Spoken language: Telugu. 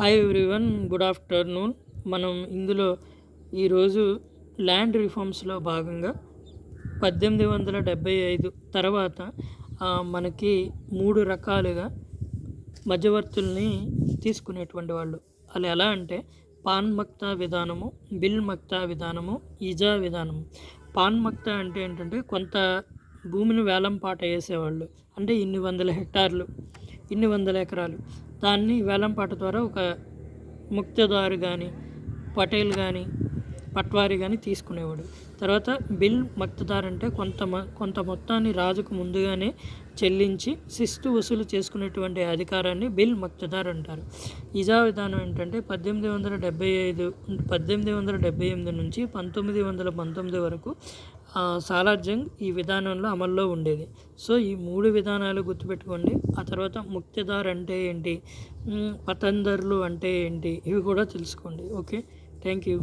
హాయ్ ఎవ్రీవన్ గుడ్ ఆఫ్టర్నూన్ మనం ఇందులో ఈరోజు ల్యాండ్ రిఫార్మ్స్లో భాగంగా పద్దెనిమిది వందల డెబ్భై ఐదు తర్వాత మనకి మూడు రకాలుగా మధ్యవర్తుల్ని తీసుకునేటువంటి వాళ్ళు. అది ఎలా అంటే పాన్ మక్తా విధానము బిల్ మక్తా విధానము ఇజా విధానము. పాన్ మక్తా అంటే ఏంటంటే కొంత భూమిని వేలం పాట వేసేవాళ్ళు. అంటే ఇన్ని వందల హెక్టార్లు ఇన్ని వందల ఎకరాలు. దాన్ని వేలంపాట ద్వారా ఒక ముక్తదారు కానీ పటేల్ కానీ పట్వారి కానీ తీసుకునేవాడు. తర్వాత బిల్ మక్తదార్ అంటే కొంత కొంత మొత్తాన్ని రాజుకు ముందుగానే చెల్లించి శిస్తు వసూలు చేసుకునేటువంటి అధికారాన్ని బిల్ మక్తదార్ అంటారు. ఇజా విధానం ఏంటంటే పద్దెనిమిది వందల డెబ్బై ఐదు పద్దెనిమిది వందల డెబ్బై ఎనిమిది నుంచి పంతొమ్మిది వందల పంతొమ్మిది వరకు సాలార్ జంగ్ ఈ విధానంలో అమల్లో ఉండేది. సో ఈ మూడు విధానాలు గుర్తుపెట్టుకోండి. ఆ తర్వాత ముక్తదార్ అంటే ఏంటి? పతందర్లు అంటే ఏంటి? ఇవి కూడా తెలుసుకోండి. ఓకే? Thank you.